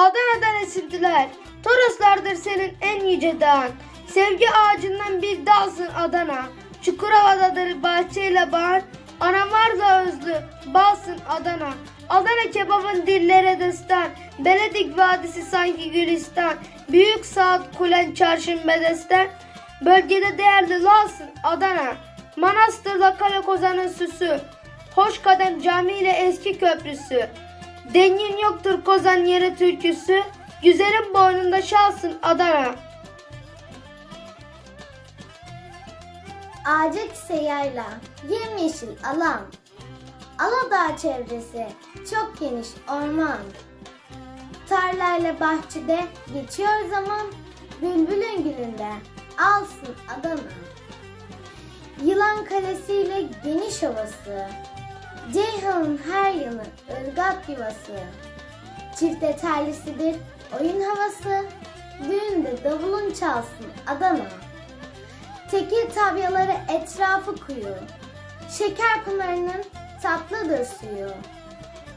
Adana'dan esintiler. Toroslardır senin en yüce dağın. Sevgi ağacından bir dalsın Adana. Çukurova'dadır bahçeyle bağın. Anam varsa özlü, balsın Adana. Adana kebabın dillere destan. Beledik vadisi sanki Gülistan. Büyük saat kulen çarşın bedesten. Bölgede değerli lalsın Adana. Manastır'da kale kozanın süsü. Hoş kadem cami ile eski köprüsü. Dengin yoktur kozan yere türküsü. Güzelin boynunda şalsın Adana. Ağacakse yayla, yemyeşil alan. Aladağ çevresi, çok geniş orman. Tarlayla bahçede geçiyor zaman, bülbülün gülünde alsın Adana. Yılan kalesiyle geniş havası, Ceyhan'ın her yanı ırgat yuvası. Çifte terlisidir oyun havası, düğünde davulun çalsın Adana. Tekir tavyaları etrafı kuyu. Şeker pınarının tatlıdır suyu.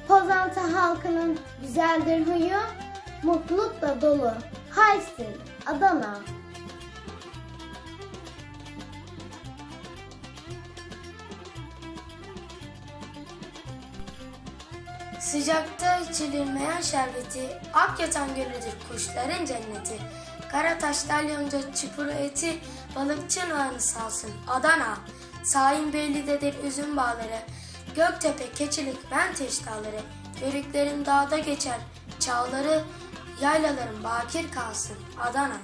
Pozantı halkının güzeldir huyu. Mutlulukla dolu. Haysin Adana. Sıcakta içilmeyen şerbeti, ak yatan gölüdür kuşların cenneti. Kara taşlar yonca çupuru eti, balıkçı nağını salsın Adana. Sahil Beyli'dedir üzüm bağları, Göktepe, Keçilik, Menteş dağları. Yörüklerim dağda geçer, çağları, yaylalarım bakir kalsın Adana.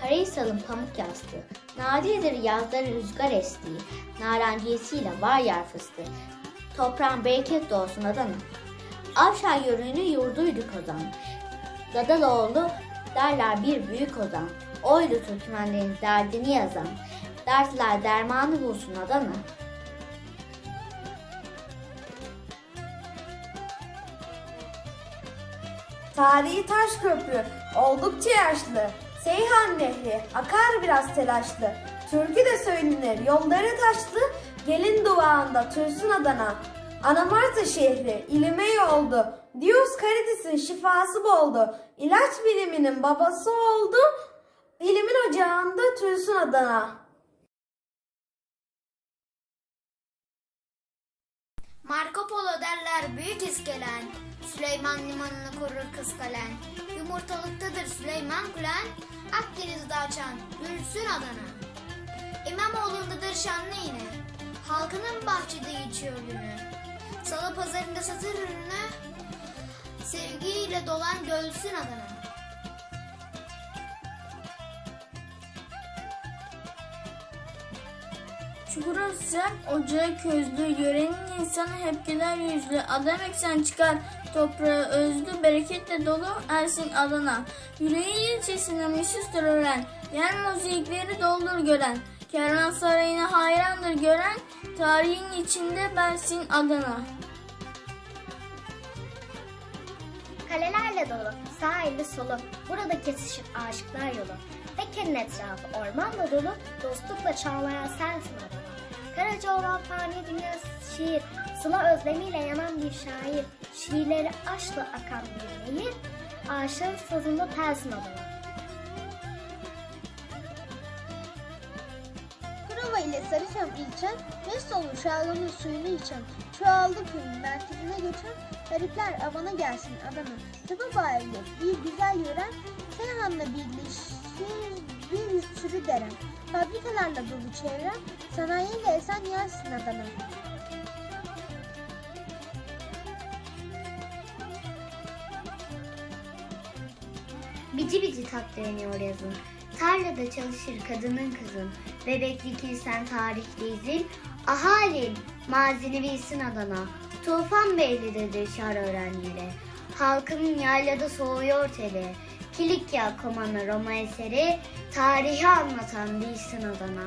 Karahisal'ın pamuk yastığı, nadirdir yazları rüzgar estiği, narenciyesiyle var yer fıstığı. Toprağın bereketli olsun Adana. Avşar yörüğünün yurduydu Kozan. Dadaloğlu derler bir büyük ozan. Oydu Türkmenlerin derdini yazan. Dertler dermanı bulsun Adana. Tarihi taş köprü oldukça yaşlı. Seyhan Nehri akar biraz telaşlı. Türkü de söylenir yolları taşlı. Gelin duvağında Türsün Adana. Anamarta şehri ilime yoldu. Dios Caritas'ın şifası boldu. İlaç biliminin babası oldu. İlimin ocağında Türsün Adana. Marco Polo derler büyük iskelen. Süleyman limanını korur kıskalen. Yumurtalıktadır Süleyman Kulen. Akdeniz'de açan Gülsün Adana. İmamoğlu'ndadır şanlı yine. Halkının bahçede içiyor günü. Salı pazarında satır ürünü. Sevgiyle dolan Gülsün Adana. Sıcak, ocağı közlü, yörenin insanı hep güler yüzlü. Adam eksen çıkar, toprağı özlü, bereketle dolu Ersin Adana. Yüreği ilçesine mişüstür öğren, yer mozaikleri doldur gören. Kervansarayına hayrandır gören, tarihin içinde Bersin Adana. Kalelerle dolu, sahili solu, burada kesişir aşıklar yolu. Tekenin etrafı ormanla dolu, dostlukla çağlayan sensin adama. Karacaoğlan fani dünya şiir, sıla özlemiyle yanan bir şair, şiirleri aşkla akan bir nehir, aşığın sazında telsin adama. Kurova ile Sarıçam ilçen, mest olmuş ağlanın suyunu içen, çoğaldı köyün merkezine geçen, garipler avana gelsin Adana. Tıbı bağırlı bir güzel yören, Seyhan'la birleşir bir sürü deren. Fabrikalarla dolu çevrem, sanayiyle esen yersin Adana. Bici bici tatlanıyor yazın. Tarlada çalışır kadının kızın. Bebeklik ilsen tarihli izin. Ahalin mazini bilsin Adana. Tufan Beyli'dedir şar öğrenleri. Halkının yaylada soğuyor teli. Kilikya komanı Roma eseri. Tarihi anlatan bilsin Adana.